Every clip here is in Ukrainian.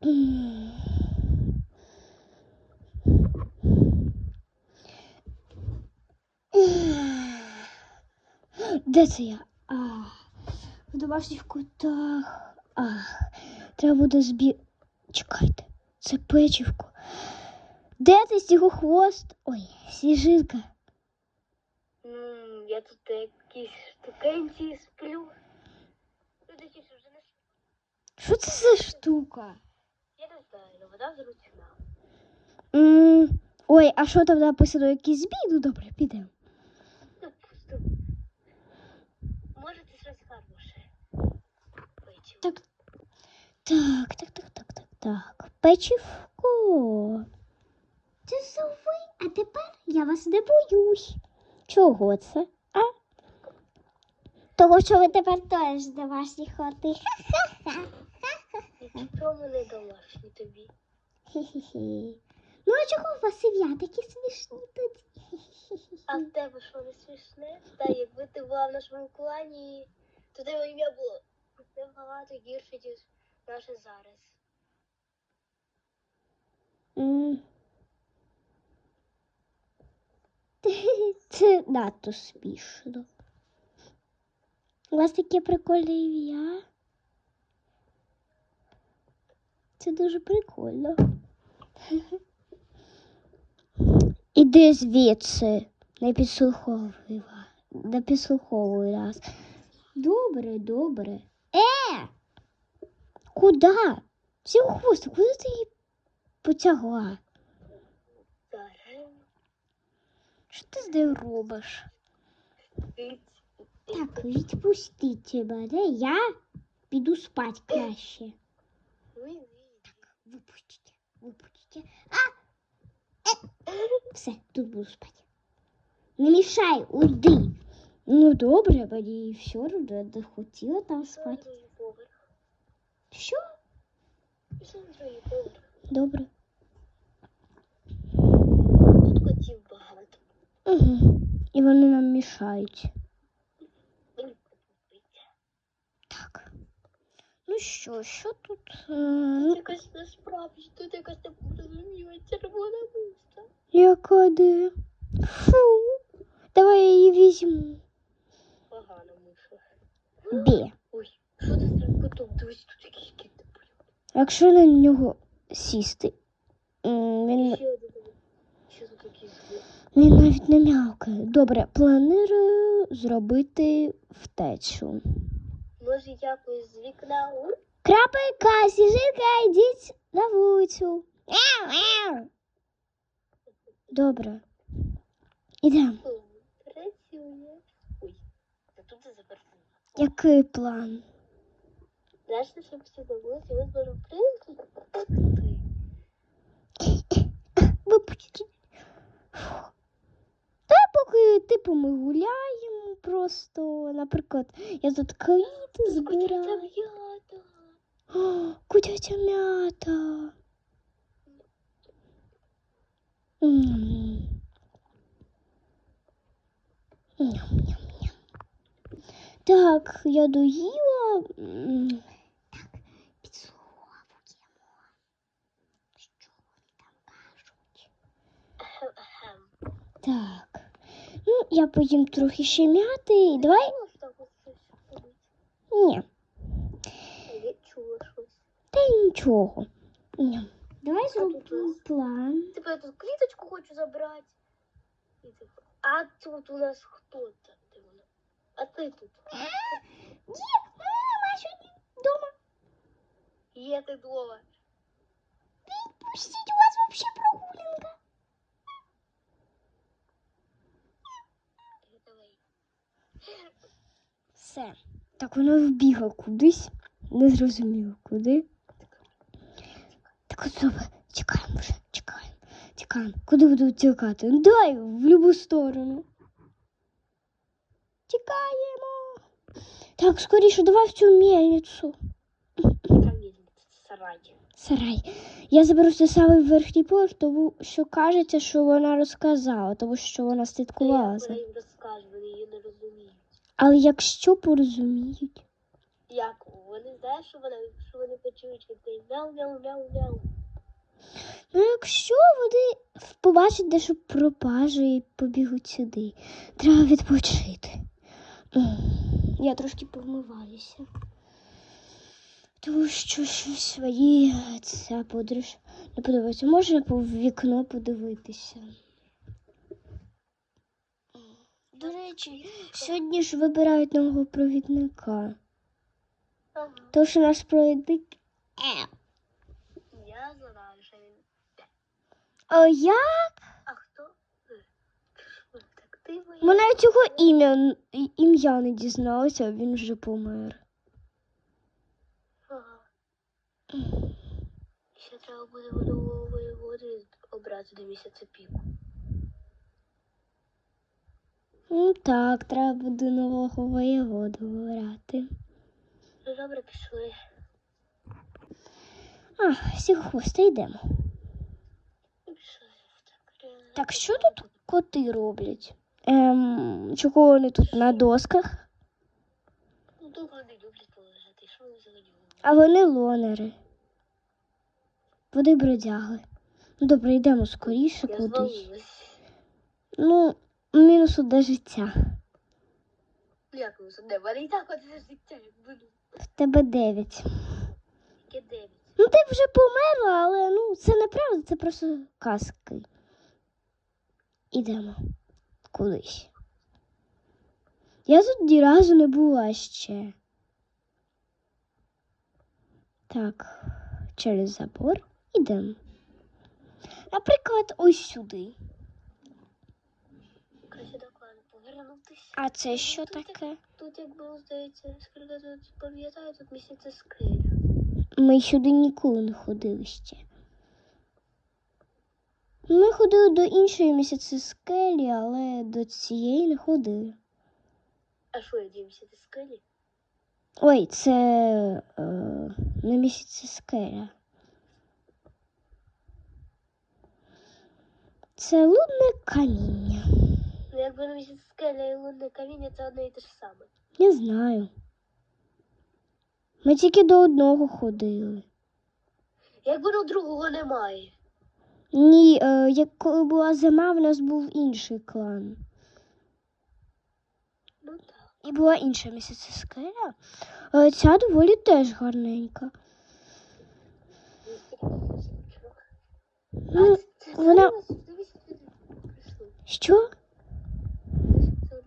Де це я? А, в домашніх кутах. А, треба буде збір. Чекайте, це печівко. Де ти снігохвост? Ой, сніжинка. Я тут якісь штукенці сплю. Що це за штука? Знаю, але вода зручна. м Ой, а що там написано? Якийсь збій? Ну добре, підемо. Ну, просто. Може, це щось хороше. Так. Так, так, так, так, так, так. Печівко. Це сови, а тепер я вас не боюсь. Чого це? А? Того, що ви тепер теж домашні хоти. І чому не домашні тобі? Хі-хі-хі. Ну, а чого у вас ім'я такі смішні тоді? А в тебе що не смішне? Та якби ти була в нашому клані, то тебе ім'я було набагато гірше, ніж наше зараз. М. Це надто смішно. У вас таке прикольне ім'я. Це дуже прикольно. Іди звідси, не підслуховуй не підслуховуй нас. Добре, добре. Е! Куда? Сів хвост, куди ти її потягла? Що ти з нею робиш? Так, відпустіть мене, я піду спати краще. Випустіть, випустіть. А! Е! Все, тут буду спати. Не мішай, уйди. Ну добре, мені все одно не хотіла там спати. Що? Добре. Тут котів багато. Угу. І вони нам мішають. Мені подобається. Так. Ну що, що тут? Е, ну, Якась насправді, тут якась непорозуміла червона муста. яка де? Фу. Давай я її візьму. Погана муша. Де? Ой, що ти з цим котом? Дивись, тут якийсь кіт. Якщо на нього сісти, він, він навіть не м'явкає. Добре, планую зробити втечу. Може якось з вікна у? Крапелька, сніжинка, йдіть на вулицю. Мяу, мяу. Добре. Ідемо. О, Працює. Ой, та тут це заперто. Який план? Знаєш, що всі на вулиці, ми зможемо прийти. Випустіть. Фух. Поки типу ми гуляємо просто, наприклад, я тут квіти збираю. О, Кутяча м'ята. Так, я доїла. Так, підслуховуємо. Що вони там кажуть? Так. Ну, я поїм трохи ще м'яти. Давай. Ні, та нічого. Ні. Давай зробимо план. Типу я тут квіточку хочу забрати. А тут у нас хто там? А ти тут? Ні, мене нема сьогодні вдома. Є ти дома. Пустіть, у вас взагалі прогулянка. Давай. Все. Так вона вбігла кудись. Не зрозуміло куди. Так от добре, чекаємо вже, чекаємо, чекаємо. Куди буду тікати? Ну, Дай в будь-яку сторону. Тікаємо. Так, скоріше, давай в цю мельницю. Сарай. Сарай. Я заберуся самий верхній поверх, тому що кажеться, що вона розказала, тому що вона слідкувала. За вона їм розкаже, вони її не розуміють. Але якщо порозуміють, Як? Вони знають, що вони, що вони почують від неї мяу-мяу-мяу-мяу. Ну, якщо вони побачать дещо пропажу і побігуть сюди, треба відпочити. Я трошки повмиваюся. Тому що щось мені ця подорож не подобається. Можна по вікно подивитися. До речі, сьогодні ж вибирають нового провідника. Ага. Що наш провідник. Е. Я знаю, що він. А я А хто? Ви Так ти моя. Ми навіть його ім'я, ім'я не дізналися, а він вже помер. Ага. Ще треба буде нового воєводи обрати до місяця піку. Ну так, треба буде нового воєводу вибирати. Ну добре, пішли. А, сігхвости йдемо. Ну, Пішли. Так, що тут коти роблять? Ем, чого вони тут на досках? Ну, довго не люблять полежати. Що вони взагалі? А вони лонери. Вони бродяги. Ну добре, йдемо скоріше Я кудись. звалилась. Ну, мінус одне життя. Як ви судне? Мене і так от життя, як буду. В тебе дев'ять. Яке дев'ять. Ну, ти вже померла, але ну, це неправда, це просто казки. Ідемо кудись. Я тут ні разу не була ще. Так, через забор ідемо. Наприклад, ось сюди. Краще до клану повернутися. А це що Тут таке? Тут, як було, здається, скільки тут пам'ятаю, тут місяця скеля. Ми сюди ніколи не ходили ще. Ми ходили до іншої місяці скелі, але до цієї не ходили. А що дивимося, ти скелі? Ой, це е, на місяці скеля. Це лунне каміння. На місяць скеля і лунне каміння, це одне і те ж саме. Не знаю. Ми тільки до одного ходили. Якби ну другого немає. Ні, е, як коли була зима, в нас був інший клан. Ну так. І була інша місяця скеля. Але ця доволі теж гарненька. Ну, вона-. Що?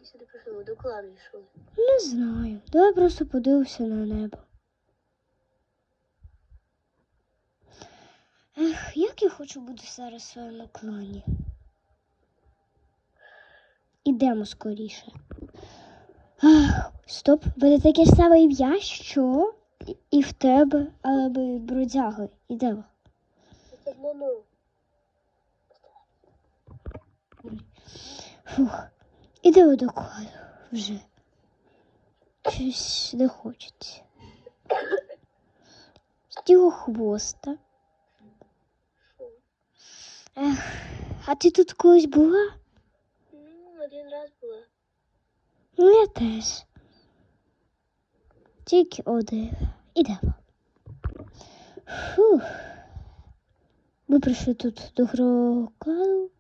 Сюди до. Не знаю. Давай просто подивимося на небо. Ех, як я хочу бути зараз в своєму клані. Ідемо скоріше. Ах, стоп, буде таке ж саме ім'я, що І- в тебе, але ми бродяги. Ідемо. Фух. Ідемо до кладу вже. Щось не хочеться. Стіло хвоста. Фу. Ех, а ти тут колись була? Ну, один раз була. Ну, я теж. Тільки один. Ідемо. Фух. Ми прийшли тут до гробу.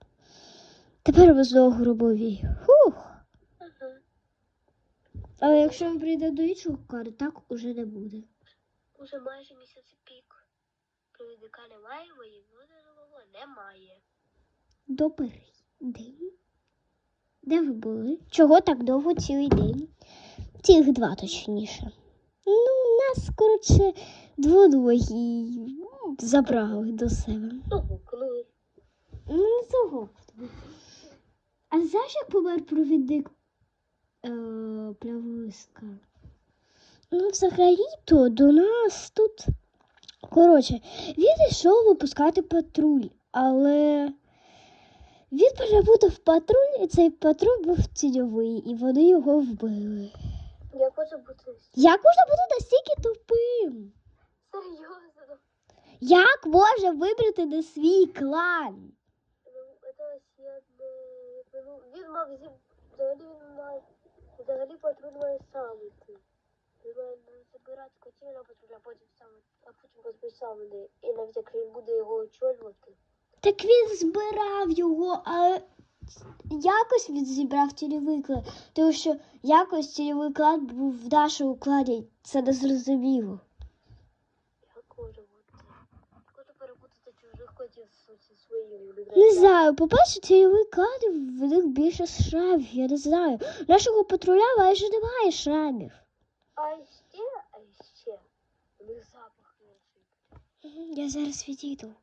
Тепер ми знову гробові. Фух. Ага. Але якщо ми прийдемо до іншого кладу, так уже не буде. Уже майже місяць пік. Провідника немає, воєвода нового немає. Добрий день. Де ви були? Чого так довго цілий день? Цілих два точніше. Ну, нас, коротше, двоногі забрали до себе. Ну. Ну, не того. А знаєш, як помер провідник е, плявиска? Ну, взагалі-то до нас тут. Коротше, він йшов випускати патруль, але він перебутав патруль, і цей патруль був тіньовий, і вони його вбили. Я хочу бути Як можна бути настільки тупим? серйозно. Як може вибрати на свій клан? Ну, это ось я не... Ну, мав зі... Взагалі він мав... Взагалі патруль має сам йти. Він має забирати котів, а потім, а потім сам, а потім позбути сам мене. І навіть якщо він буде його очолювати, Так він збирав його, але якось він зібрав тільовий клад. Тому що якось тільовий клад був в нашому кладі. Це не зрозуміло. як може бути? Хочу перепутати чужих котів з- зі своїми. Не знаю, по-перше, тільовий клад в них більше шрамів, я не знаю. Нашого патруля майже немає шрамів. А ще, а ще, у них запах інший. Я зараз відійду.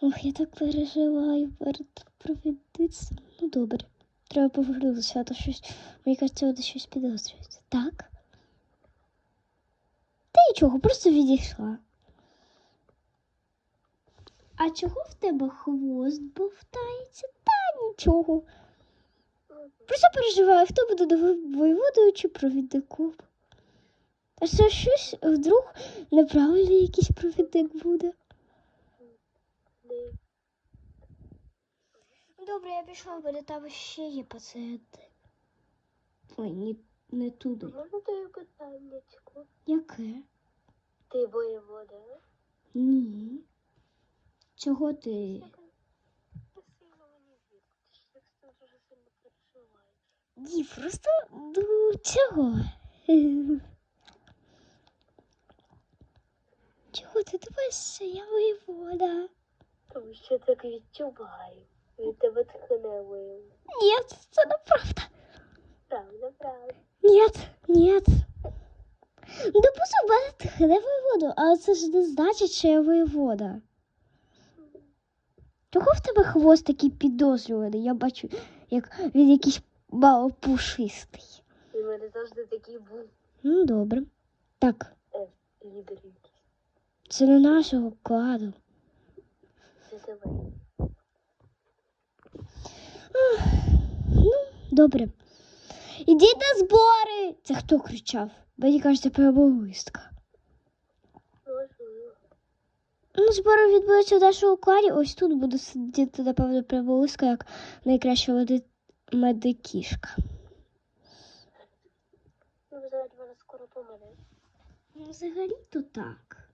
Ох, я так переживаю перед провідництвом. Ну добре. Треба повернутися, а то щось. Мені кажеться, вони щось підозрюють. Так? Та нічого, просто відійшла. А чого в тебе хвост бовтається? Та нічого. Просто переживаю, хто буде воєводою чи провідником. А що щось вдруг неправильний якийсь провідник буде. Добре, я пішла, бо там ще є пацієнти. Ой, ні, не туди. Можна тобі питаннячко? Яке? Ти воєвода? Ні. Чого ти? Ні, просто ну чого? Чого ти думаєш, що я воєвода? Тому що так відчуваю. Від тебе тхне. Ні, це неправда. Правда, правда. Нет, нет. Ну, допустим, в мене тхне воєводу, але це ж не значить, що я воєвода. Чого в тебе хвост такий підозрюваний? Я бачу, як він якийсь пушистий. І мене завжди такий був Ну, добре. Так, е, лідер якийсь. це не нашого кладу. Це тебе. Ну, добре. Ідіть на збори! Це хто кричав? Мені кажеться, правовистка. Ну, збори відбудуться в нашому кладі. Ось тут буде сидіти, напевно, правовистка, як найкраща меди... медикішка. Ну, взагалі вона скоро помре. Ну, взагалі-то так.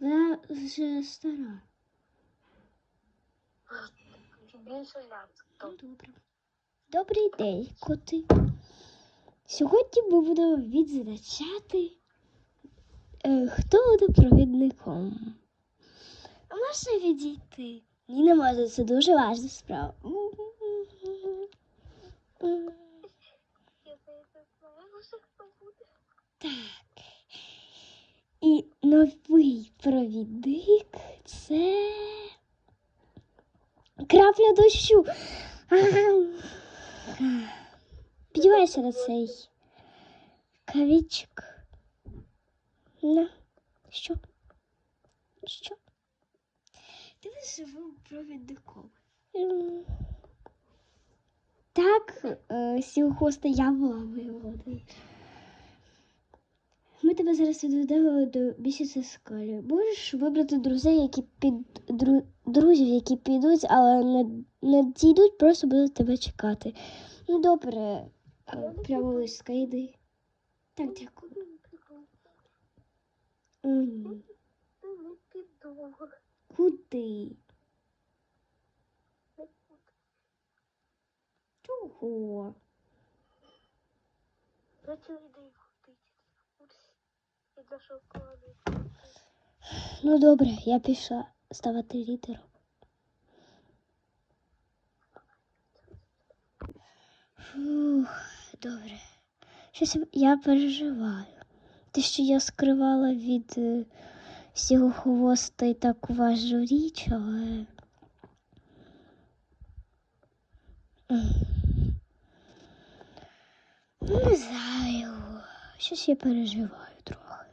Вона вже стара. Більше. Ну, добре. Добрий день, коти. Сьогодні ми будемо відзначати, хто буде провідником. А можна відійти? Ні, не можна, це дуже важна справа. Так. І новий провідник це крапля дощу. Підіймайся на цей кавічок. На. Що? Що? Ти живим провідником. М. Так, е, сілхоста я була воєводою. Ми тебе зараз відведемо до місяця скалі. Можеш вибрати друзей, які під дру, друзів, які підуть, але не, не дійдуть, просто будуть тебе чекати. Ну добре, е, прямо лиска, йди. Так, дякую. Ні. Не піду. Куди? Чого? Зачем людей ходити? Від нашого клану. Ну добре, я пішла ставати лідером. Фух, добре. Щось я переживаю. Те, що я скривала від е, всього хвоста і таку важу річ, але. Не знаю. Щось я переживаю трохи.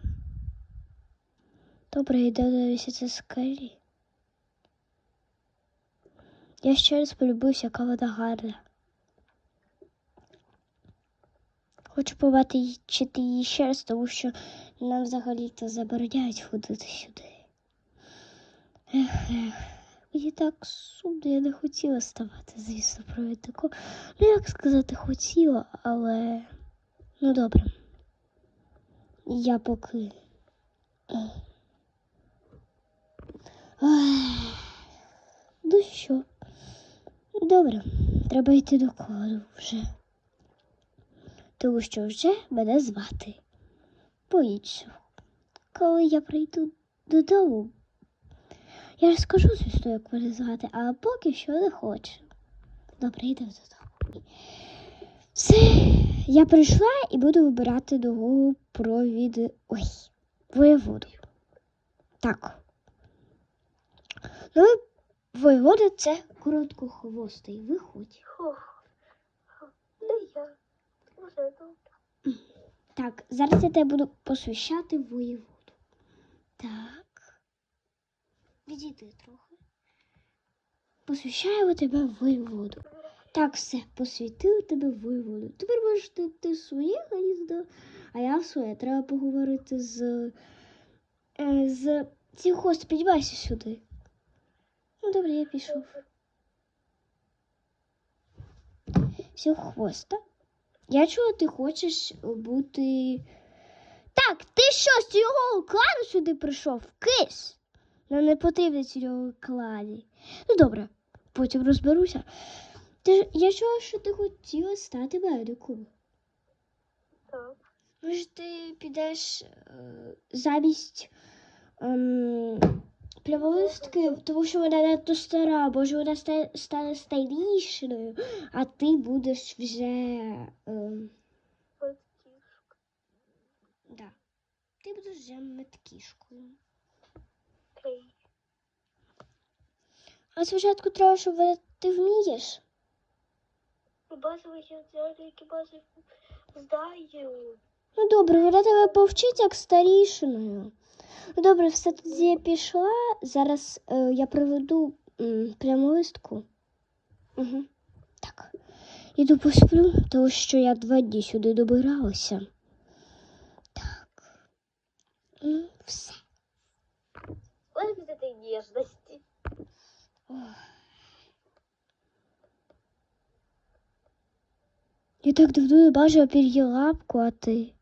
Добре, йде до місяця скелі. Я ще раз полюбуюся, яка вона гарна. Хочу побачити її ще раз, тому що нам взагалі-то забороняють ходити сюди. Ех, ех. Мені так сумно, я не хотіла ставати, звісно, провідником. Ну, як сказати, хотіла, але ну добре. Я поки. Ну що? Добре, треба йти до кладу вже. Тому що вже мене звати по-іншому. Коли я прийду додому, я ж скажу, звісно, як мене звати, а поки що не хочу. Добре, йдемо додому. Все, я прийшла і буду вибирати нового провід... Ой, воєводу. Так. Ну, воєвода це короткохвостий. Виходь. Не добре. Так, зараз я тебе буду посвящати воєводу. Так. Відійди трохи. Посвящаю тебе воєводу. Так, все, посвітив тебе воєводу. Тепер можеш ти, ти своє гніздо, а я своє. Треба поговорити з. е, з цим хост, сюди. Ну, добре, я пішов. Сілхвоста. Я чула, ти хочеш бути. Так, ти що з цього кладу сюди прийшов? Кис. Нам не потрібно цього кладі. Ну добре, потім розберуся. Ти, я чула, що ти хотіла стати медиком. Так. Може, ти підеш е, замість ем, прямолистки, тому що вона надто стара, може вона стане стайлішною, а ти будеш вже. Ем, да. Ти будеш вже меткішкою. А спочатку треба, щоб ти вмієш. Базовий я які бази здаю. Ну добре, вона тебе повчить як старішиною. Ну добре, все тоді я пішла. Зараз е, я проведу м, прямолистку. Угу. Так. Іду посплю, тому що я два дні сюди добиралася. Так. Ну, все. Ой, без этой нежности. Ох. Я так давно не бачила пір'єлапку, а ти.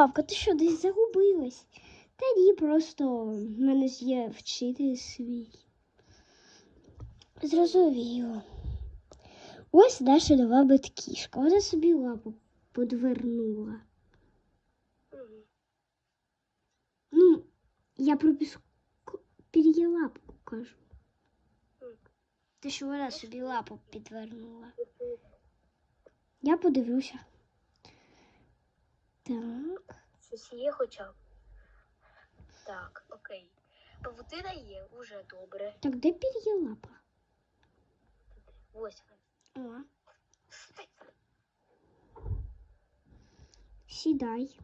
Пір'єлапка, ти що, десь загубилась? Та ні, просто в мене є вчитель свій. Зрозуміло. Ось наша нова биткішка. Вона собі лапу подвернула. Ну, я про піску пір'єлапку кажу. Те, що вона собі лапу підвернула. Я подивлюся. Так. Щось є хоча б. Так, окей. Павутина є, уже добре. Так, де пір'єлапа? Ось вона. О, сідай.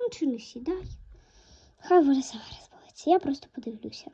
Ну, чи не сідай. Хай вона сама розбавиться. Я просто подивлюся.